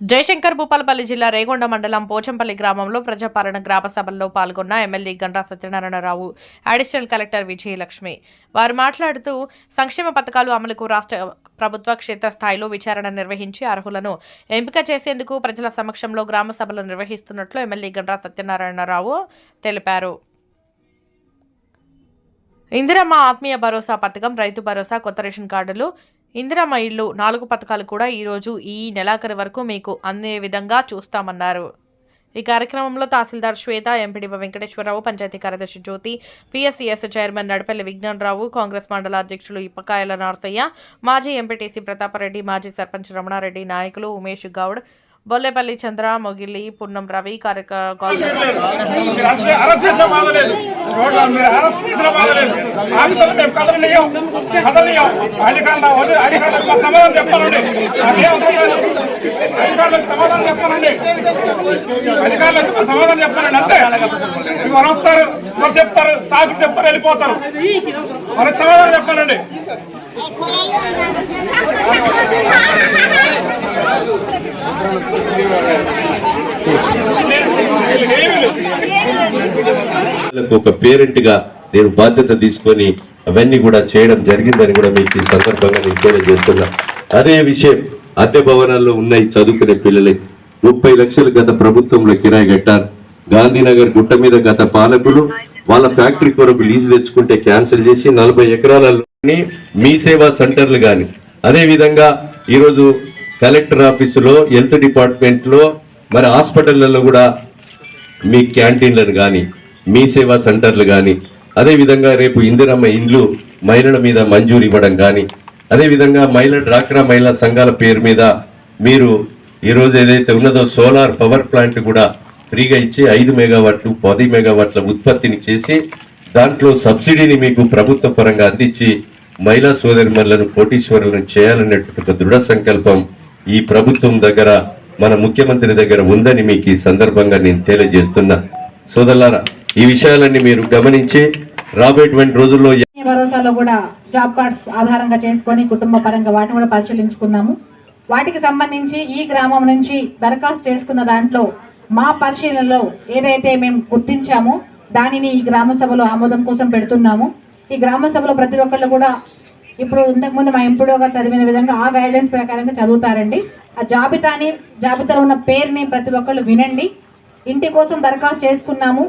జయశంకర్ భూపాలపల్లి జిల్లా రేగొండ మండలం పోచంపల్లి గ్రామంలో ప్రజాపాలన గ్రామ సభల్లో పాల్గొన్న MLA Gandra Satyanarayana Rao additional collector Vijayalakshmi. వారు మాట్లాడుతూ సంక్షేమ పథకాలు అమలుకు రాష్ట్ర ప్రభుత్వ క్షేత్రస్థాయిలో విచారణ నిర్వహించి అర్హులను ఎంపిక చేసేందుకు ప్రజల సమక్షంలో గ్రామ సభలు నిర్వహిస్తున్నట్లు ఎమ్మెల్యే గండ్రా సత్యనారాయణరావు తెలిపారు. ఇందిరమ్మ ఆత్మీయ భరోసా పథకం రైతు భరోసా కొత్త రేషన్ కార్డులు ఇందిరమ్మ ఇల్లు నాలుగు పథకాలు కూడా ఈరోజు ఈ నెలాఖరు వరకు మీకు అందే విధంగా చూస్తామన్నారు. ఈ కార్యక్రమంలో తహసీల్దార్ శ్వేత ఎంపీడీఓ వెంకటేశ్వరరావు పంచాయతీ కార్యదర్శి జ్యోతి పిఎస్సిఎస్ చైర్మన్ నడపల్లి విజ్ఞానరావు కాంగ్రెస్ మండల అధ్యక్షులు ఇప్పకాయల నరసయ్య మాజీ ఎంపీటీసీ ప్రతాపరెడ్డి మాజీ సర్పంచ్ రమణారెడ్డి నాయకులు ఉమేష్ గౌడ్ బొల్లేపల్లి చంద్ర మొగిలి పున్నం రవి కార్యక సమాధానం చెప్పాలండి. అంతే. మీరు వస్తారు? చెప్తారు? సాకు చెప్తారు వెళ్ళిపోతారు. మరి సమాధానం చెప్పాలండి. ఒక పేరెంట్గా నేను బాధ్యత తీసుకొని అవన్నీ కూడా చేయడం జరిగిందని కూడా మీకు ఈ సందర్భంగా నేను చేస్తున్నా. అదే విషయం అద్దె భవనాల్లో ఉన్నాయి చదువుకునే పిల్లలే. ముప్పై లక్షలు గత ప్రభుత్వంలో కిరాయి కట్టారు. గాంధీనగర్ గుట్ట మీద గత పాలకులు వాళ్ళ ఫ్యాక్టరీ కొరకు లీజు తెచ్చుకుంటే క్యాన్సిల్ చేసి నలభై ఎకరాలని మీ సేవా సెంటర్లు కానీ. అదేవిధంగా ఈరోజు కలెక్టర్ ఆఫీసులో హెల్త్ డిపార్ట్మెంట్లో మరి హాస్పిటళ్ళలో కూడా మీ క్యాంటీన్లను కానీ మీ సేవా సెంటర్లు కానీ అదేవిధంగా రేపు ఇందిరమ్మ ఇండ్లు మహిళల మీద మంజూరు ఇవ్వడం కానీ అదేవిధంగా మహిళ డ్వాక్రా మహిళా సంఘాల పేరు మీద మీరు ఈరోజు ఏదైతే ఉన్నదో సోలార్ పవర్ ప్లాంట్ కూడా ఫ్రీగా ఇచ్చి ఐదు మెగావాట్లు పది మెగావాట్ల ఉత్పత్తిని చేసి దాంట్లో సబ్సిడీని మీకు ప్రభుత్వ పరంగా అందించి మహిళా సోదరిమణులను కోటీశ్వరులను చేయాలనేటువంటి దృఢ సంకల్పం ఈ ప్రభుత్వం దగ్గర మన ముఖ్యమంత్రి దగ్గర ఉందని మీకు ఈ సందర్భంగా నేను తెలియజేస్తున్నా. సోదరులారా ఈ విషయాలన్నీ మీరు గమనించి రాబోయేటువంటి రోజుల్లో భరోసాలో కూడా జాబ్ కార్డ్స్ ఆధారంగా చేసుకొని కుటుంబ పరంగా వాటిని కూడా పరిశీలించుకున్నాము. వాటికి సంబంధించి ఈ గ్రామం నుంచి దరఖాస్తు చేసుకున్న దాంట్లో మా పరిశీలనలో ఏదైతే మేము గుర్తించామో దానిని ఈ గ్రామ సభలో ఆమోదం కోసం పెడుతున్నాము. ఈ గ్రామ సభలో ప్రతి ఒక్కళ్ళు కూడా ఇప్పుడు ఇంతకుముందు మా ఎంపీడోగా చదివిన విధంగా ఆ గైడ్లైన్స్ ప్రకారంగా చదువుతారండి. ఆ జాబితాని జాబితాలో ఉన్న పేరుని ప్రతి ఒక్కళ్ళు వినండి. ఇంటి కోసం దరఖాస్తు చేసుకున్నాము.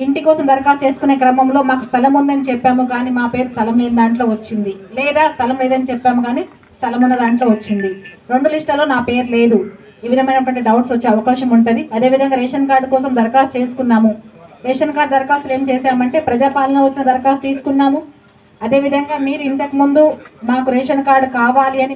ఇంటి కోసం దరఖాస్తు చేసుకునే క్రమంలో మాకు స్థలం ఉందని చెప్పాము కానీ మా పేరు స్థలం లేని దాంట్లో వచ్చింది. లేదా స్థలం లేదని చెప్పాము కానీ స్థలం ఉన్న దాంట్లో వచ్చింది. రెండు లిస్టులలో నా పేరు లేదు. ఈ విధమైనటువంటి డౌట్స్ వచ్చే అవకాశం ఉంటుంది. అదేవిధంగా రేషన్ కార్డు కోసం దరఖాస్తు చేసుకున్నాము. రేషన్ కార్డు దరఖాస్తులు ఏం చేశామంటే ప్రజాపాలన వచ్చిన దరఖాస్తు తీసుకున్నాము. అదేవిధంగా మీరు ఇంతకు ముందు మాకు రేషన్ కార్డు కావాలి అని